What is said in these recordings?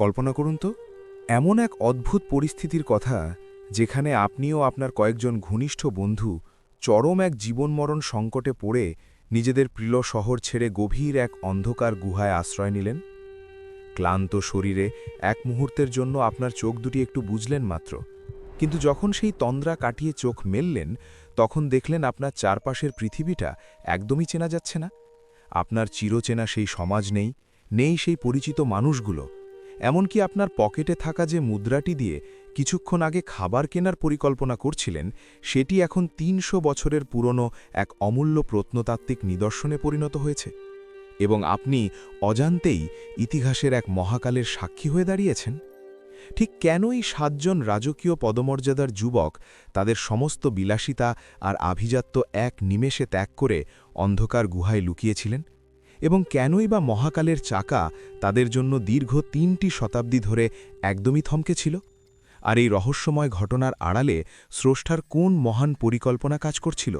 কল্পনা করুন তো, এমন এক অদ্ভুত পরিস্থিতির কথা যেখানে আপনিও আপনার কয়েকজন ঘনিষ্ঠ বন্ধু চরম এক জীবনমরণ সংকটে পড়ে নিজেদের প্রিয় শহর ছেড়ে গভীর এক অন্ধকার গুহায় আশ্রয় নিলেন। ক্লান্ত শরীরে এক মুহূর্তের জন্য আপনার চোখ দুটি একটু বুঝলেন মাত্র, কিন্তু যখন সেই তন্দ্রা কাটিয়ে চোখ মেললেন, তখন দেখলেন আপনার চারপাশের পৃথিবীটা একদমই চেনা যাচ্ছে না। আপনার চিরচেনা সেই সমাজ নেই নেই সেই পরিচিত মানুষগুলো। এমনকি আপনার পকেটে থাকা যে মুদ্রাটি দিয়ে কিছুক্ষণ আগে খাবার কেনার পরিকল্পনা করছিলেন, সেটি এখন তিনশো বছরের পুরনো এক অমূল্য প্রত্নতাত্ত্বিক নিদর্শনে পরিণত হয়েছে। এবং আপনি অজান্তেই ইতিহাসের এক মহাকালের সাক্ষী হয়ে দাঁড়িয়েছেন। ঠিক কেনই সাতজন রাজকীয় পদমর্যাদার যুবক তাদের সমস্ত বিলাসিতা আর আভিজাত্য এক নিমেষে ত্যাগ করে অন্ধকার গুহায় লুকিয়েছিলেন? এবং কেনই বা মহাকালের চাকা তাদের জন্য দীর্ঘ তিনটি শতাব্দী ধরে একদমই থমকে ছিল? আর এই রহস্যময় ঘটনার আড়ালে স্রষ্টার কোন মহান পরিকল্পনা কাজ করছিল?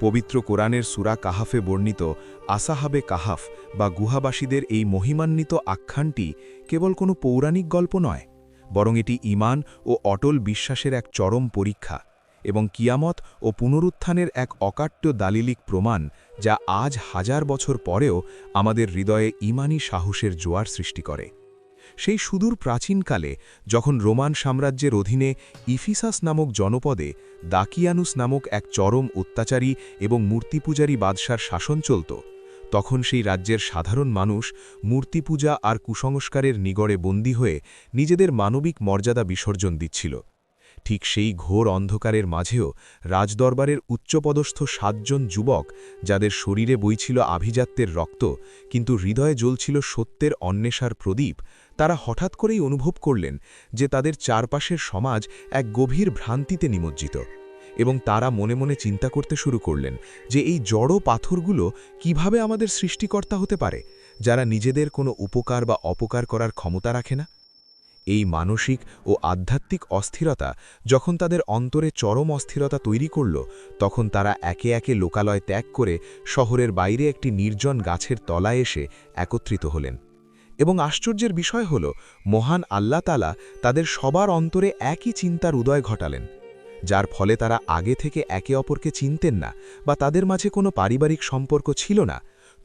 পবিত্র কোরআনের সুরা কাহাফে বর্ণিত আসাহাবে কাহাফ বা গুহাবাসীদের এই মহিমান্বিত আখ্যানটি কেবল কোনো পৌরাণিক গল্প নয়, বরং এটি ইমান ও অটল বিশ্বাসের এক চরম পরীক্ষা। এবং কিয়ামত ও পুনরুত্থানের এক অকাট্য দালিলিক প্রমাণ যা আজ হাজার বছর পরেও আমাদের হৃদয়ে ইমানি সাহসের জোয়ার সৃষ্টি করে। সেই সুদূর প্রাচীনকালে যখন রোমান সাম্রাজ্যের অধীনে ইফিসাস নামক জনপদে দাকিয়ানুস নামক এক চরম অত্যাচারী এবং মূর্তিপূজারী বাদশার শাসন চলত, তখন সেই রাজ্যের সাধারণ মানুষ মূর্তিপূজা আর কুসংস্কারের নিগড়ে বন্দী হয়ে নিজেদের মানবিক মর্যাদা বিসর্জন দিচ্ছিল। ঠিক সেই ঘোর অন্ধকারের মাঝেও রাজদরবারের উচ্চপদস্থ সাতজন যুবক, যাদের শরীরে বইছিল আভিজাত্যের রক্ত, কিন্তু হৃদয়ে জ্বলছিল সত্যের অন্বেষার প্রদীপ, তারা হঠাৎ করেই অনুভব করলেন যে তাদের চারপাশের সমাজ এক গভীর ভ্রান্তিতে নিমজ্জিত এবং তারা মনে মনে চিন্তা করতে শুরু করলেন যে এই জড় পাথরগুলো কীভাবে আমাদের সৃষ্টিকর্তা হতে পারে, যারা নিজেদের কোনো উপকার বা অপকার করার ক্ষমতা রাখে না। এই মানসিক ও আধ্যাত্মিক অস্থিরতা যখন তাদের অন্তরে চরম অস্থিরতা তৈরি করল, তখন তারা একে একে লোকালয় ত্যাগ করে শহরের বাইরে একটি নির্জন গাছের তলায় এসে একত্রিত হলেন। এবং আশ্চর্যের বিষয় হল, মহান আল্লাহ তালা তাদের সবার অন্তরে একই চিন্তার উদয় ঘটালেন, যার ফলে তারা আগে থেকে একে অপরকে চিনতেন না বা তাদের মাঝে কোনো পারিবারিক সম্পর্ক ছিল না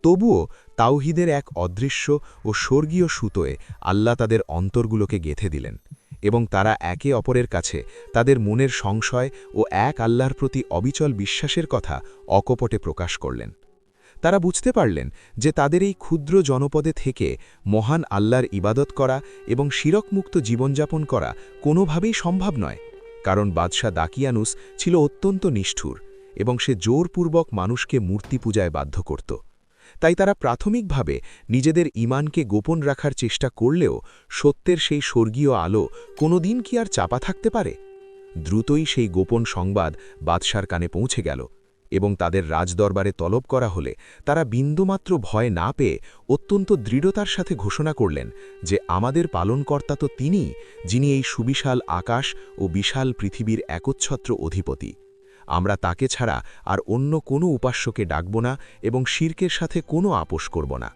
তবুও তাওহিদের এক অদৃশ্য ও স্বর্গীয় সুতোয় আল্লাহ তাদের অন্তরগুলোকে গেথে দিলেন এবং তারা একে অপরের কাছে তাদের মনের সংশয় ও এক আল্লাহর প্রতি অবিচল বিশ্বাসের কথা অকপটে প্রকাশ করলেন। তারা বুঝতে পারলেন যে তাদের এই ক্ষুদ্র জনপদে থেকে মহান আল্লাহর ইবাদত করা এবং শিরকমুক্ত জীবনযাপন করা কোনোভাবেই সম্ভব নয়, কারণ বাদশাহ দাকিয়ানুস ছিল অত্যন্ত নিষ্ঠুর এবং সে জোরপূর্বক মানুষকে মূর্তি পূজায় বাধ্য করত। তাই তারা প্রাথমিকভাবে নিজেদের ইমানকে গোপন রাখার চেষ্টা করলেও সত্যের সেই স্বর্গীয় আলো কোনোদিন কি আর চাপা থাকতে পারে? দ্রুতই সেই গোপন সংবাদ বাদশার কানে পৌঁছে গেল এবং তাদের রাজদরবারে তলব করা হলে তারা বিন্দুমাত্র ভয় না পেয়ে অত্যন্ত দৃঢ়তার সাথে ঘোষণা করলেন যে আমাদের পালনকর্তা তো তিনি যিনি এই সুবিশাল আকাশ ও বিশাল পৃথিবীর একচ্ছত্র অধিপতি। আমরা তাকে ছাড়া আর অন্য কোনো উপাস্যকে ডাকব না এবং শির্কের সাথে কোনো আপোষ করব না।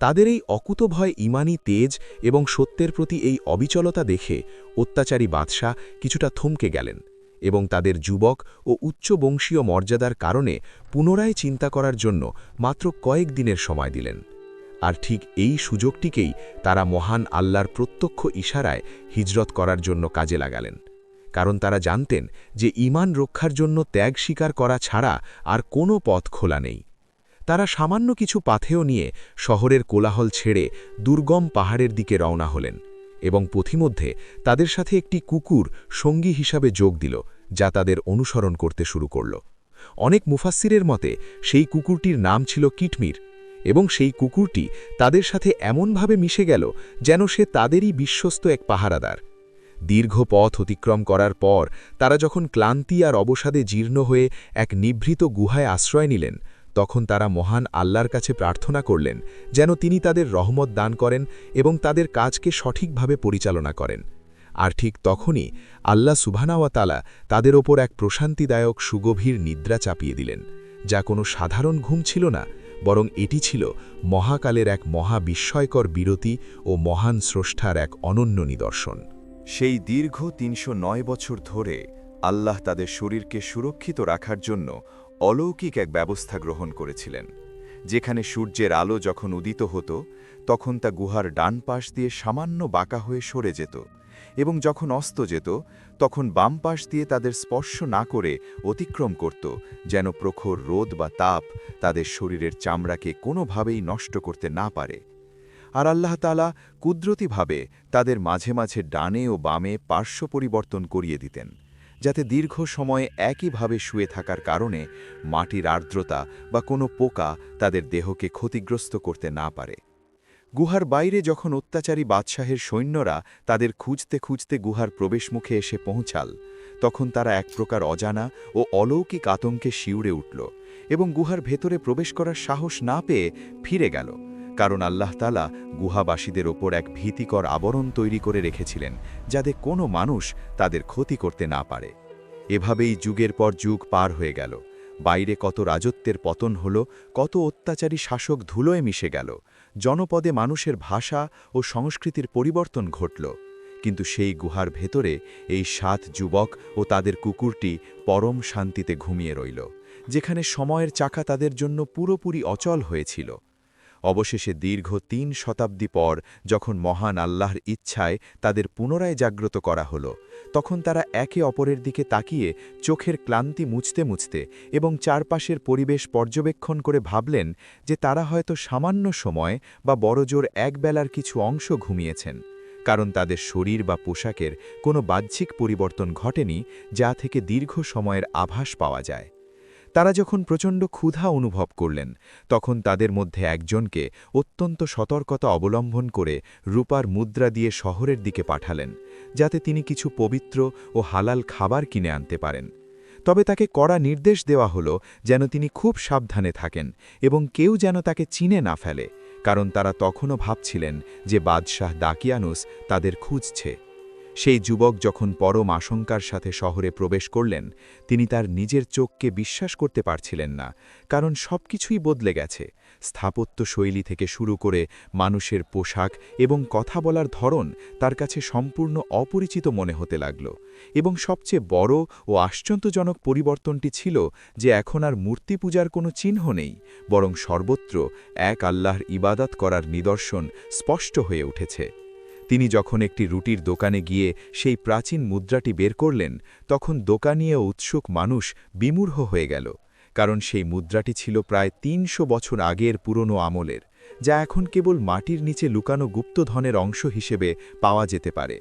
তাদের এই অকুতভয় ইমানি তেজ এবং সত্যের প্রতি এই অবিচলতা দেখে অত্যাচারী বাদশাহ কিছুটা থমকে গেলেন এবং তাদের যুবক ও উচ্চ বংশীয় মর্যাদার কারণে পুনরায় চিন্তা করার জন্য মাত্র কয়েক দিনের সময় দিলেন। আর ঠিক এই সুযোগটিকেই তারা মহান আল্লাহর প্রত্যক্ষ ইশারায় হিজরত করার জন্য কাজে লাগালেন। কারণ তারা জানতেন যে ইমান রক্ষার জন্য ত্যাগ স্বীকার করা ছাড়া আর কোনো পথ খোলা নেই। তারা সামান্য কিছু পাথেও নিয়ে শহরের কোলাহল ছেড়ে দুর্গম পাহাড়ের দিকে রওনা হলেন এবং পথিমধ্যে তাদের সাথে একটি কুকুর সঙ্গী হিসাবে যোগ দিল, যা তাদের অনুসরণ করতে শুরু করল। অনেক মুফাসিরের মতে, সেই কুকুরটির নাম ছিল কিটমির এবং সেই কুকুরটি তাদের সাথে এমনভাবে মিশে গেল যেন সে তাদেরই বিশ্বস্ত এক পাহারাদার। দীর্ঘ পথ অতিক্রম করার পর তারা যখন ক্লান্তি আর অবসাদে জীর্ণ হয়ে এক নিভৃত গুহায় আশ্রয় নিলেন, তখন তারা মহান আল্লাহর কাছে প্রার্থনা করলেন যেন তিনি তাদের রহমত দান করেন এবং তাদের কাজকে সঠিকভাবে পরিচালনা করেন। আর ঠিক তখনই আল্লাহ সুবহানাওয়াতালা তাদের ওপর এক প্রশান্তিদায়ক সুগভীর নিদ্রা চাপিয়ে দিলেন, যা কোনো সাধারণ ঘুম ছিল না, বরং এটি ছিল মহাকালের এক মহাবিস্ময়কর বিরতি ও মহান স্রষ্টার এক অনন্য নিদর্শন। সেই দীর্ঘ তিনশো নয় বছর ধরে আল্লাহ তাদের শরীরকে সুরক্ষিত রাখার জন্য অলৌকিক এক ব্যবস্থা গ্রহণ করেছিলেন, যেখানে সূর্যের আলো যখন উদিত হতো, তখন তা গুহার ডান পাশ দিয়ে সামান্য বাঁকা হয়ে সরে যেত এবং যখন অস্ত যেত, তখন বাম পাশ দিয়ে তাদের স্পর্শ না করে অতিক্রম করত, যেন প্রখর রোদ বা তাপ তাদের শরীরের চামড়াকে কোনোভাবেই নষ্ট করতে না পারে। আর আল্লাহ তালা কুদরতিভাবে তাদের মাঝে মাঝে ডানে ও বামে পার্শ্ব পরিবর্তন করিয়ে দিতেন, যাতে দীর্ঘ সময় একইভাবে শুয়ে থাকার কারণে মাটির আর্দ্রতা বা কোনো পোকা তাদের দেহকে ক্ষতিগ্রস্ত করতে না পারে। গুহার বাইরে যখন অত্যাচারী বাদশাহের সৈন্যরা তাদের খুঁজতে খুঁজতে গুহার প্রবেশমুখে এসে পৌঁছাল, তখন তারা এক প্রকার অজানা ও অলৌকিক আতঙ্কে শিউরে উঠল এবং গুহার ভেতরে প্রবেশ করার সাহস না পেয়ে ফিরে গেল। কারণ আল্লাহ তালা গুহাবাসীদের ওপর এক ভীতিকর আবরণ তৈরি করে রেখেছিলেন, যাতে কোনো মানুষ তাদের ক্ষতি করতে না পারে। এভাবেই যুগের পর যুগ পার হয়ে গেল। বাইরে কত রাজত্বের পতন হল, কত অত্যাচারী শাসক ধুলোয় মিশে গেল। জনপদে মানুষের ভাষা ও সংস্কৃতির পরিবর্তন ঘটল। কিন্তু সেই গুহার ভেতরে এই সাত যুবক ও তাদের কুকুরটি পরম শান্তিতে ঘুমিয়ে রইল, যেখানে সময়ের চাকা তাদের জন্য পুরোপুরি অচল হয়েছিল। অবশেষে দীর্ঘ তিন শতাব্দী পর যখন মহান আল্লাহর ইচ্ছায় তাদের পুনরায় জাগ্রত করা হলো, তখন তারা একে অপরের দিকে তাকিয়ে চোখের ক্লান্তি মুছতে মুছতে এবং চারপাশের পরিবেশ পর্যবেক্ষণ করে ভাবলেন যে তারা হয়তো সামান্য সময় বা বড়জোর একবেলার কিছু অংশ ঘুমিয়েছেন, কারণ তাদের শরীর বা পোশাকের কোনো বাহ্যিক পরিবর্তন ঘটেনি যা থেকে দীর্ঘ সময়ের আভাস পাওয়া যায়। তারা যখন প্রচণ্ড ক্ষুধা অনুভব করলেন, তখন তাদের মধ্যে একজনকে অত্যন্ত সতর্কতা অবলম্বন করে রূপার মুদ্রা দিয়ে শহরের দিকে পাঠালেন, যাতে তিনি কিছু পবিত্র ও হালাল খাবার কিনে আনতে পারেন। তবে তাকে কড়া নির্দেশ দেওয়া হলো যেন তিনি খুব সাবধানে থাকেন এবং কেউ যেন তাকে চিনে না ফেলে, কারণ তারা তখনও ভাবছিলেন যে বাদশাহ দাকিয়ানুস তাদের খুঁজছে। সেই যুবক যখন পরম আশঙ্কার সাথে শহরে প্রবেশ করলেন, তিনি তার নিজের চোখকে বিশ্বাস করতে পারছিলেন না, কারণ সবকিছুই বদলে গেছে। স্থাপত্য শৈলী থেকে শুরু করে মানুষের পোশাক এবং কথা বলার ধরন তার কাছে সম্পূর্ণ অপরিচিত মনে হতে লাগল। এবং সবচেয়ে বড় ও আশ্চর্যজনক পরিবর্তনটি ছিল যে এখন আর মূর্তি পূজার কোনো চিহ্ন নেই, বরং সর্বত্র এক আল্লাহর ইবাদত করার নিদর্শন স্পষ্ট হয়ে উঠেছে। তিনি যখন একটি রুটির দোকানে গিয়ে সেই প্রাচীন মুদ্রাটি বের করলেন, তখন দোকানীয় উৎসুক মানুষ বিমূঢ় হয়ে গেল, কারণ সেই মুদ্রাটি ছিল প্রায় তিনশো বছর আগের পুরনো আমলের, যা এখন কেবল মাটির নিচে লুকানো গুপ্তধনের অংশ হিসেবে পাওয়া যেতে পারে।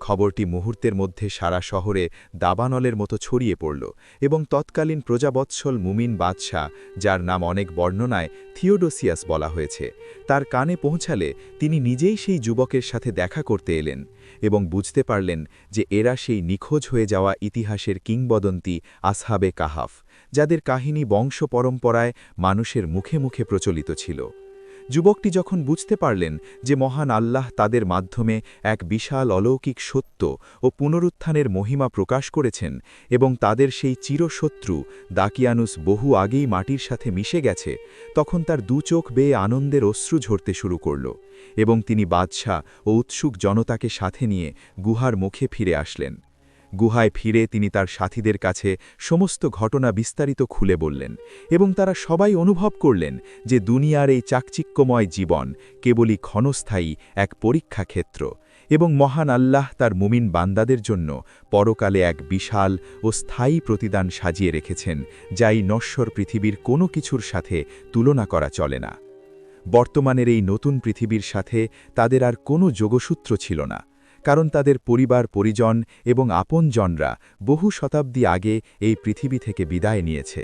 খবরটি মুহূর্তের মধ্যে সারা শহরে দাবানলের মতো ছড়িয়ে পড়ল এবং তৎকালীন প্রজাবৎসল মুমিন বাদশাহ, যার নাম অনেক বর্ণনায় থিওডোসিয়াস বলা হয়েছে, তার কানে পৌঁছালে তিনি নিজেই সেই যুবকের সাথে দেখা করতে এলেন এবং বুঝতে পারলেন যে এরা সেই নিখোঁজ হয়ে যাওয়া ইতিহাসের কিংবদন্তি আসহাবে কাহাফ, যাদের কাহিনী বংশ পরম্পরায় মানুষের মুখে মুখে প্রচলিত ছিল। যুবকটি যখন বুঝতে পারলেন যে মহান আল্লাহ তাদের মাধ্যমে এক বিশাল অলৌকিক সত্য ও পুনরুত্থানের মহিমা প্রকাশ করেছেন এবং তাদের সেই চিরশত্রু দাকিয়ানুস বহু আগেই মাটির সাথে মিশে গেছে, তখন তার দু চোখ বেয়ে আনন্দের অশ্রু ঝরতে শুরু করল এবং তিনি বাদশাহ ও উৎসুক জনতাকে সাথে নিয়ে গুহার মুখে ফিরে আসলেন। গুহায় ফিরে তিনি তার সাথীদের কাছে সমস্ত ঘটনা বিস্তারিত খুলে বললেন এবং তারা সবাই অনুভব করলেন যে দুনিয়ার এই চাকচিক্যময় জীবন কেবলই ক্ষণস্থায়ী এক পরীক্ষা ক্ষেত্র এবং মহান আল্লাহ তার মুমিন বান্দাদের জন্য পরকালে এক বিশাল ও স্থায়ী প্রতিদান সাজিয়ে রেখেছেন, যাই নশ্বর পৃথিবীর কোনো কিছুর সাথে তুলনা করা চলে না। বর্তমানের এই নতুন পৃথিবীর সাথে তাদের আর কোনো যোগসূত্র ছিল না। কারণ তাদের পরিবার, পরিজন এবং আপনজনরা বহু শতাব্দী আগে এই পৃথিবী থেকে বিদায় নিয়েছে।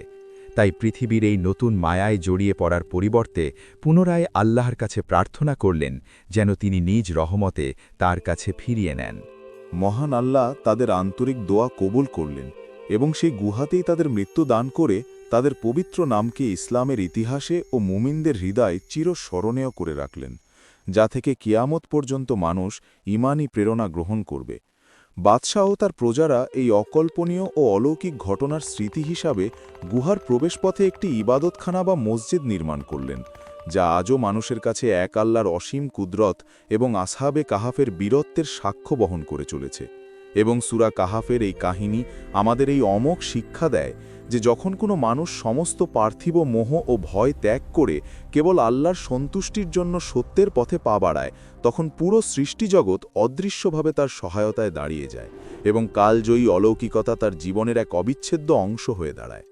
তাই পৃথিবীর এই নতুন মায়ায় জড়িয়ে পড়ার পরিবর্তে পুনরায় আল্লাহর কাছে প্রার্থনা করলেন যেন তিনি নিজ রহমতে তার কাছে ফিরিয়ে নেন। মহান আল্লাহ তাদের আন্তরিক দোয়া কবুল করলেন এবং সেই গুহাতেই তাদের মৃত্যু দান করে তাদের পবিত্র নামকে ইসলামের ইতিহাসে ও মুমিনদের হৃদয় চিরস্মরণীয় করে রাখলেন। যা থেকে কিয়ামত পর্যন্ত মানুষ ইমানই প্রেরণা গ্রহণ করবে। বাদশাহ তার প্রজারা এই অকল্পনীয় ও অলৌকিক ঘটনার স্মৃতি হিসাবে গুহার প্রবেশপথে একটি ইবাদতখানা বা মসজিদ নির্মাণ করলেন, যা আজও মানুষের কাছে এক আল্লাহর অসীম কুদরত এবং আসহাবে কাহাফের বীরত্বের সাক্ষ্য বহন করে চলেছে। এবং সুরা কাহাফের এই কাহিনী আমাদের এই অমোঘ শিক্ষা দেয় যে যখন কোনো মানুষ সমস্ত পার্থিব মোহ ও ভয় ত্যাগ করে কেবল আল্লাহর সন্তুষ্টির জন্য সত্যের পথে পা বাড়ায়, তখন পুরো সৃষ্টিজগৎ অদৃশ্যভাবে তার সহায়তায় দাঁড়িয়ে যায় এবং কালজয়ী অলৌকিকতা তার জীবনের এক অবিচ্ছেদ্য অংশ হয়ে দাঁড়ায়।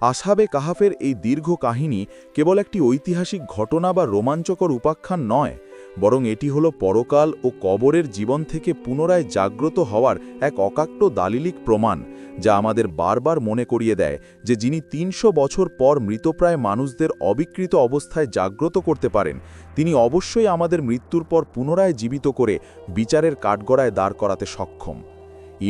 আসহাবে কাহাফের এই দীর্ঘ কাহিনী কেবল একটি ঐতিহাসিক ঘটনা বা রোমাঞ্চকর উপাখ্যান নয় বরং এটি হল পরকাল ও কবরের জীবন থেকে পুনরায় জাগ্রত হওয়ার এক অকাট্য দালিলিক প্রমাণ, যা আমাদের বারবার মনে করিয়ে দেয় যে যিনি তিনশো বছর পর মৃতপ্রায় মানুষদের অবিকৃত অবস্থায় জাগ্রত করতে পারেন, তিনি অবশ্যই আমাদের মৃত্যুর পর পুনরায় জীবিত করে বিচারের কাঠগড়ায় দাঁড় করাতে সক্ষম।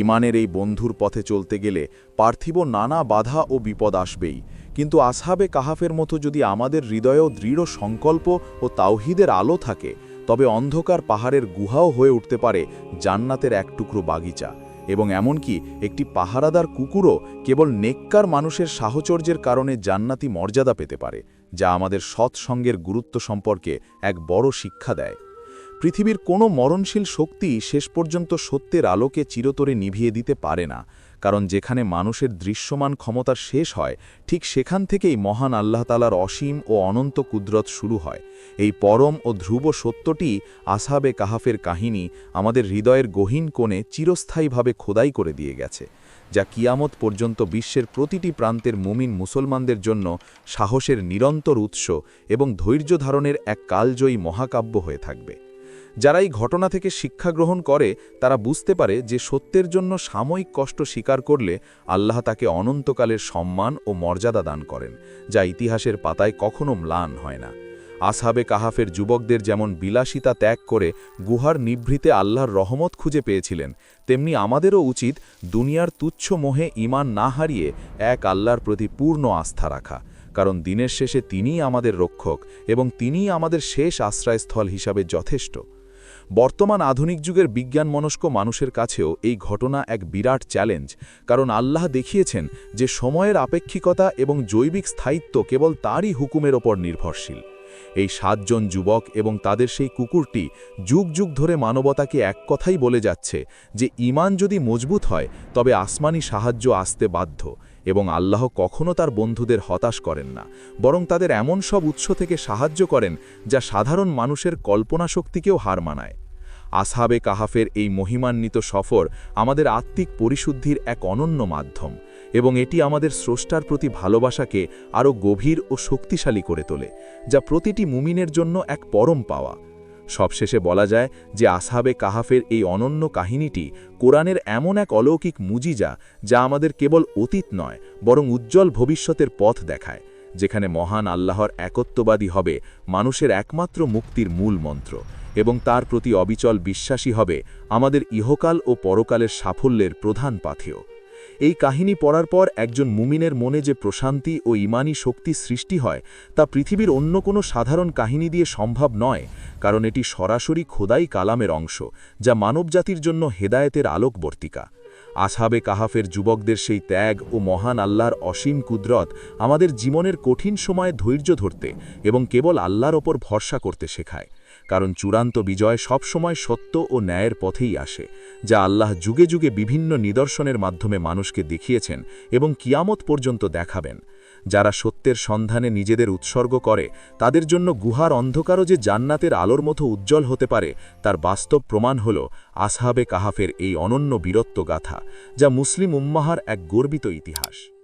ইমানের এই বন্ধুর পথে চলতে গেলে পার্থিব নানা বাধা ও বিপদ আসবেই, কিন্তু আসহাবে কাহাফের মতো যদি আমাদের হৃদয়েও দৃঢ় সংকল্প ও তাওহিদের আলো থাকে তবে অন্ধকার পাহাড়ের গুহাও হয়ে উঠতে পারে জান্নাতের এক টুকরো বাগিচা। এবং এমনকি একটি পাহারাদার কুকুরও কেবল নেককার মানুষের সাহচর্যের কারণে জান্নাতি মর্যাদা পেতে পারে, যা আমাদের সৎসঙ্গের গুরুত্ব সম্পর্কে এক বড় শিক্ষা দেয়। পৃথিবীর কোনো মরণশীল শক্তি শেষ পর্যন্ত সত্যের আলোকে চিরতরে নিভিয়ে দিতে পারে না। কারণ যেখানে মানুষের দৃশ্যমান ক্ষমতা শেষ হয়, ঠিক সেখান থেকেই মহান আল্লাহ তালার অসীম ও অনন্ত কুদরত শুরু হয়। এই পরম ও ধ্রুব সত্যটি আসাবে কাহাফের কাহিনী আমাদের হৃদয়ের গহীন কোণে চিরস্থায়ীভাবে খোদাই করে দিয়ে গেছে, যা কিয়ামত পর্যন্ত বিশ্বের প্রতিটি প্রান্তের মুমিন মুসলমানদের জন্য সাহসের নিরন্তর উৎস এবং ধৈর্য ধারণের এক কালজয়ী মহাকাব্য হয়ে থাকবে। যারা এই ঘটনা থেকে শিক্ষা গ্রহণ করে, তারা বুঝতে পারে যে সত্যের জন্য সাময়িক কষ্ট স্বীকার করলে আল্লাহ তাকে অনন্তকালের সম্মান ও মর্যাদা দান করেন, যা ইতিহাসের পাতায় কখনো ম্লান হয় না। আসহাবে কাহাফের যুবকদের যেমন বিলাসিতা ত্যাগ করে গুহার নিভৃতে আল্লাহর রহমত খুঁজে পেয়েছিলেন, তেমনি আমাদেরও উচিত দুনিয়ার তুচ্ছ মোহে ইমান না হারিয়ে এক আল্লাহর প্রতি পূর্ণ আস্থা রাখা, কারণ দিনের শেষে তিনিই আমাদের রক্ষক এবং তিনিই আমাদের শেষ আশ্রয়স্থল হিসাবে যথেষ্ট। বর্তমান আধুনিক যুগের বিজ্ঞান মনস্ক মানুষের কাছেও এই ঘটনা এক বিরাট চ্যালেঞ্জ, কারণ আল্লাহ দেখিয়েছেন যে সময়ের আপেক্ষিকতা এবং জৈবিক স্থায়িত্ব কেবল তারই হুকুমের ওপর নির্ভরশীল। এই সাতজন যুবক এবং তাদের সেই কুকুরটি যুগ যুগ ধরে মানবতাকে এক কথাই বলে যাচ্ছে যে, ইমান যদি মজবুত হয়, তবে আসমানি সাহায্য আসতে বাধ্য। এবং আল্লাহ কখনও তার বন্ধুদের হতাশ করেন না, বরং তাদের এমন সব উৎস থেকে সাহায্য করেন যা সাধারণ মানুষের কল্পনা শক্তিকেও হার মানায়। আসহাবে কাহাফের এই মহিমান্বিত সফর আমাদের আত্মিক পরিশুদ্ধির এক অনন্য মাধ্যম এবং এটি আমাদের স্রষ্টার প্রতি ভালোবাসাকে আরও গভীর ও শক্তিশালী করে তোলে, যা প্রতিটি মুমিনের জন্য এক পরম পাওয়া। সবশেষে বলা যায় যে আসহাবে কাহাফের এই অনন্য কাহিনীটি কোরআনের এমন এক অলৌকিক মুজিজা যা আমাদের কেবল অতীত নয়, বরং উজ্জ্বল ভবিষ্যতের পথ দেখায়, যেখানে মহান আল্লাহর একত্ববাদী হবে মানুষের একমাত্র মুক্তির মূল মন্ত্র এবং তার প্রতি অবিচল বিশ্বাসী হবে আমাদের ইহকাল ও পরকালের সাফল্যের প্রধান পাথেয়। এই কাহিনী পড়ার পর একজন মুমিনের মনে যে প্রশান্তি ও ইমানি শক্তি সৃষ্টি হয়, তা পৃথিবীর অন্য কোনো সাধারণ কাহিনী দিয়ে সম্ভব নয়, কারণ এটি সরাসরি খোদাই কালামের অংশ, যা মানবজাতির জন্য হেদায়েতের আলোকবর্তিকা। আসহাবে কাহাফের যুবকদের সেই ত্যাগ ও মহান আল্লাহর অসীম কুদরত আমাদের জীবনের কঠিন সময়ে ধৈর্য ধরতে এবং কেবল আল্লাহর ওপর ভরসা করতে শেখায়। কারণ চূড়ান্ত বিজয় সবসময় সত্য ও ন্যায়ের পথেই আসে, যা আল্লাহ যুগে যুগে বিভিন্ন নিদর্শনের মাধ্যমে মানুষকে দেখিয়েছেন এবং কিয়ামত পর্যন্ত দেখাবেন। যারা সত্যের সন্ধানে নিজেদের উৎসর্গ করে, তাদের জন্য গুহার অন্ধকারও যে জান্নাতের আলোর মতো উজ্জ্বল হতে পারে, তার বাস্তব প্রমাণ হল আসহাবে কাহাফের এই অনন্য বীরত্ব গাথা যা মুসলিম উম্মাহার এক গর্বিত ইতিহাস।